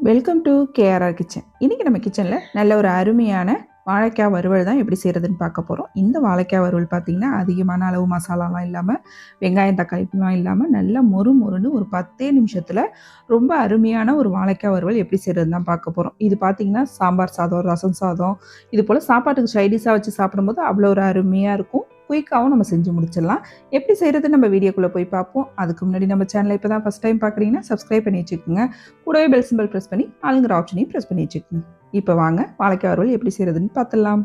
Welcome to KRR kitchen இன்றைக்கி நம்ம கிச்சனில் நல்ல ஒரு அருமையான வாழைக்காய் வறுவல் தான் எப்படி செய்கிறதுன்னு பார்க்க போகிறோம் இந்த வாழைக்காய் வறுவல் பார்த்திங்கன்னா அதிகமான அளவு மசாலாலாம் இல்லாமல் வெங்காயம் தக்காளிலாம் இல்லாமல் நல்லா மொறு மொறுன்னு ஒரு பத்தே நிமிஷத்தில் ரொம்ப அருமையான ஒரு வாழைக்காய் வறுவல் எப்படி செய்கிறது தான் பார்க்க போகிறோம் இது பார்த்திங்கன்னா சாம்பார் சாதம் ரசம் சாதம் இது போல் சாப்பாட்டுக்கு சைடிஷாக வச்சு சாப்பிடும்போது அவ்வளோ ஒரு அருமையாக இருக்கும். குயிக்காகவும் நம்ம செஞ்சு முடிச்சிடலாம். எப்படி செய்கிறது நம்ம வீடியோக்குள்ளே போய் பார்ப்போம். அதுக்கு முன்னாடி நம்ம சேனலை இப்போ தான் ஃபஸ்ட் டைம் பார்க்குறீங்கன்னா சப்ஸ்கிரைப் பண்ணி வச்சுக்கோங்க. கூடவே பெல் சிம்பிள் ப்ரெஸ் பண்ணி ஆளுங்கிற ஆப்ஷனையும் ப்ரெஸ் பண்ணி வச்சுக்கோங்க. இப்போ வாங்க வாழைக்காய் வறுவல் எப்படி செய்கிறதுன்னு பார்த்துடலாம்.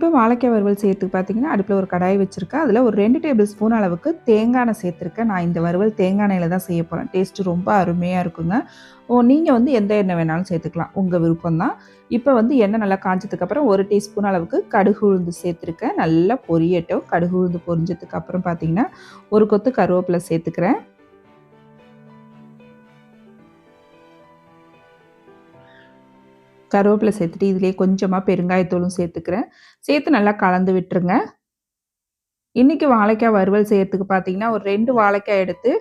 இப்போ வாழைக்காய் வறுவல் செய்யறதுக்கு பார்த்தீங்கன்னா அடுப்பில் ஒரு கடாய் வச்சுருக்கேன். அதில் ஒரு ரெண்டு டேபிள் ஸ்பூன் அளவுக்கு தேங்காய் எண்ணெய் சேர்த்துருக்கேன். நான் இந்த வறுவல் தேங்காய் எண்ணெயில் தான் செய்ய போகிறேன் டேஸ்ட்டு ரொம்ப அருமையாக இருக்குங்க. ஓ நீங்கள் வந்து எந்த எண்ணெய் வேணாலும் சேர்த்துக்கலாம். உங்கள் விருப்பம் தான். இப்போ வந்து எண்ணெய் நல்லா காய்ச்சதுக்கப்புறம் ஒரு டீஸ்பூன் அளவுக்கு கடுகு உளுந்து சேர்த்துருக்கேன். நல்லா பொரியட்டும். கடுகு உளுந்து பொரிஞ்சதுக்கப்புறம் பார்த்தீங்கன்னா ஒரு கொத்து கருவேப்பிலை சேர்த்துக்கிறேன். கருவேப்பிலை சேர்த்துட்டு இதுலேயே கொஞ்சமாக பெருங்காயத்தூளும் சேர்த்துக்கிறேன். சேர்த்து நல்லா கலந்து விட்டுருங்க. இன்றைக்கி வாழைக்காய் வறுவல் செய்யறதுக்கு பார்த்தீங்கன்னா ஒரு ரெண்டு வாழைக்காய் எடுத்து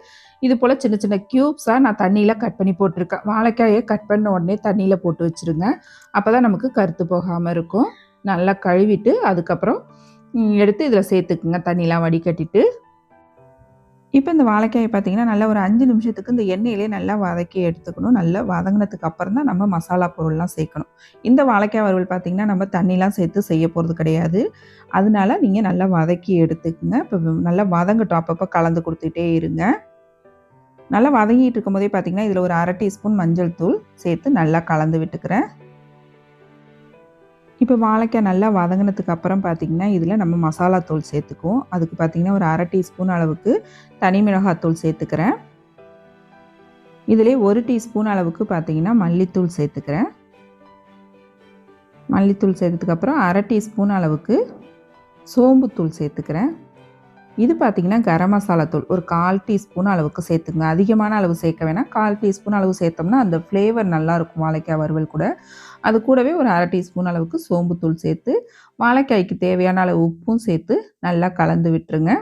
இது போல் சின்ன சின்ன க்யூப்ஸாக நான் தண்ணியில் கட் பண்ணி போட்டிருக்கேன். வாழைக்காயை கட் பண்ண உடனே தண்ணியில் போட்டு வச்சுருங்க. அப்போ தான் நமக்கு கருத்து போகாமல் இருக்கும். நல்லா கழுவிட்டு அதுக்கப்புறம் எடுத்து இதில் சேர்த்துக்குங்க. தண்ணிலாம் வடிகட்டிட்டு. இப்போ இந்த வாழைக்காயை பார்த்தீங்கன்னா நல்லா ஒரு அஞ்சு நிமிஷத்துக்கு இந்த எண்ணெயிலே நல்லா வதக்கி எடுத்துக்கணும். நல்லா வதங்கினதுக்கு அப்புறம் தான் நம்ம மசாலா பொருள்லாம் சேர்க்கணும். இந்த வாழைக்காய் வறுவல் பார்த்தீங்கன்னா நம்ம தண்ணிலாம் சேர்த்து செய்ய போகிறது கிடையாது. அதனால நீங்கள் நல்லா வதக்கி எடுத்துக்கோங்க. இப்போ நல்லா வதங்கட்டும். அப்பப்போ கலந்து கொடுத்துட்டே இருங்க. நல்லா வதங்கிட்டு இருக்கும் போதே பார்த்தீங்கன்னா இதில் ஒரு அரை டீஸ்பூன் மஞ்சள் தூள் சேர்த்து நல்லா கலந்து விட்டுக்கிறேன். இப்போ வாழைக்காய் நல்லா வதங்கினதுக்கு அப்புறம் பார்த்திங்கன்னா இதில் நம்ம மசாலா தூள் சேர்த்துக்குவோம். அதுக்கு பார்த்திங்கன்னா ஒரு அரை டீஸ்பூன் அளவுக்கு தனி மிளகாத்தூள் சேர்த்துக்கிறேன். இதிலே ஒரு டீஸ்பூன் அளவுக்கு பார்த்திங்கன்னா மல்லித்தூள் சேர்த்துக்கிறேன். மல்லித்தூள் சேர்த்ததுக்கப்புறம் அரை டீஸ்பூன் அளவுக்கு சோம்புத்தூள் சேர்த்துக்கிறேன். இது பார்த்திங்கன்னா கரம் மசாலா தூள். ஒரு கால் டீஸ்பூன் அளவுக்கு சேர்த்துங்க. அதிகமான அளவு சேர்க்க வேணாம். கால் டீஸ்பூன் அளவு சேர்த்தோம்னா அந்த ஃப்ளேவர் நல்லாயிருக்கும் வாழைக்காய் வறுவல் கூட. அது கூடவே ஒரு அரை டீஸ்பூன் அளவுக்கு சோம்புத்தூள் சேர்த்து வாழைக்காய்க்கு தேவையான அளவு உப்பும் சேர்த்து நல்லா கலந்து விட்டுருங்க.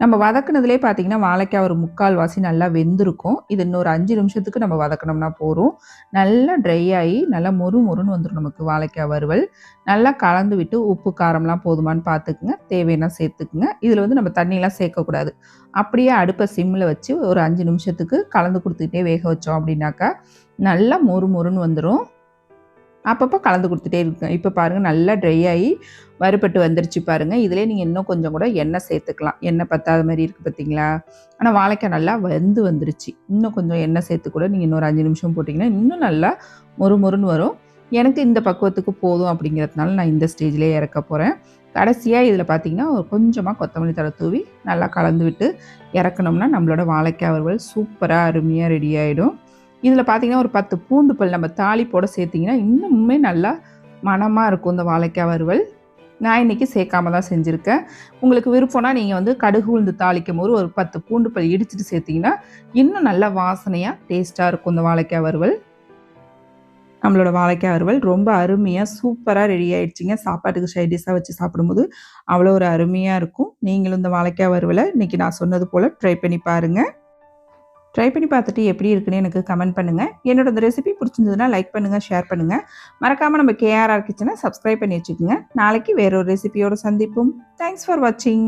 நம்ம வதக்குனதுலேயே பார்த்தீங்கன்னா வாழைக்காய் ஒரு முக்கால் வாசி நல்லா வெந்திருக்கும். இது இன்னொரு அஞ்சு நிமிஷத்துக்கு நம்ம வதக்கணும்னா போகிறோம் நல்லா ட்ரை ஆகி நல்லா மொறு மொறுன்னு வந்துடும் நமக்கு வாழைக்காய் வறுவல். நல்லா கலந்து விட்டு உப்பு காரம்லாம் போதுமான்னு பார்த்துக்குங்க தேவையான சேர்த்துக்குங்க. இதில் வந்து நம்ம தண்ணியெலாம் சேர்க்கக்கூடாது. அப்படியே அடுப்பை சிம்மில் வச்சு ஒரு அஞ்சு நிமிஷத்துக்கு கலந்து கொடுத்துக்கிட்டே வேக வச்சோம் அப்படின்னாக்கா நல்லா மொறு மொறுன்னு வந்துடும் அப்பப்போ கலந்து கொடுத்துட்டே இருக்கேன். இப்போ பாருங்கள் நல்லா ட்ரை ஆகி வறுபட்டு வந்துருச்சு பாருங்கள் இதிலே நீங்கள் இன்னும் கொஞ்சம் கூட எண்ணெய் சேர்த்துக்கலாம். எண்ணெய் பத்தாத மாதிரி இருக்குது பார்த்தீங்களா ஆனால் வாழைக்காய் நல்லா வெந்து வந்துருச்சு. இன்னும் கொஞ்சம் எண்ணெய் சேர்த்து கூட நீங்கள் இன்னொரு அஞ்சு நிமிஷம் போட்டிங்கன்னா இன்னும் நல்லா மொறு மொறுன்னு வரும். எனக்கு இந்த பக்குவத்துக்கு போதும் அப்படிங்கிறதுனால நான் இந்த ஸ்டேஜ்லேயே இறக்க போகிறேன் கடைசியாக இதில் பார்த்திங்கன்னா ஒரு கொஞ்சமாக கொத்தமல்லி தலை தூவி நல்லா கலந்து விட்டு இறக்கணும்னா நம்மளோட வாழைக்காய் வறுவல் சூப்பராக அருமையாக ரெடி ஆகிடும் இதில் பார்த்தீங்கன்னா ஒரு பத்து பூண்டு பல் நம்ம தாளிப்போட சேர்த்திங்கன்னா இன்னுமே நல்லா மனமாக இருக்கும் இந்த வாழைக்காய் வறுவல். நான் இன்றைக்கி சேர்க்காம தான் செஞ்சுருக்கேன். உங்களுக்கு விருப்பம்னா நீங்கள் வந்து கடுகு உளுந்து தாளிக்கும் போது ஒரு பத்து பூண்டு பல் இடிச்சிட்டு சேர்த்திங்கன்னா இன்னும் நல்லா வாசனையாக டேஸ்ட்டாக இருக்கும் இந்த வாழைக்காய் வறுவல். நம்மளோட வாழைக்காய் வறுவல் ரொம்ப அருமையாக சூப்பராக ரெடி ஆகிடுச்சிங்க சாப்பாட்டுக்கு சைடிஷாக வச்சு சாப்பிடும்போது அவ்வளோ ஒரு அருமையாக இருக்கும். நீங்களும் இந்த வாழைக்காய் வறுவலை இன்றைக்கி நான் சொன்னது போல் ட்ரை பண்ணி பாருங்கள் ட்ரை பண்ணி பார்த்துட்டு எப்படி இருக்குன்னு எனக்கு கமெண்ட் பண்ணுங்கள் என்னோட இந்த ரெசிபி பிடிச்சிருந்ததுன்னா லைக் பண்ணுங்கள் ஷேர் பண்ணுங்கள் மறக்காமல் நம்ம கேஆர்ஆர் கிச்சனை சப்ஸ்கிரைப் பண்ணி வச்சுக்கோங்க. நாளைக்கு வேறொரு ரெசிபியோட சந்திப்போம். தேங்க்ஸ் ஃபார் வாட்சிங்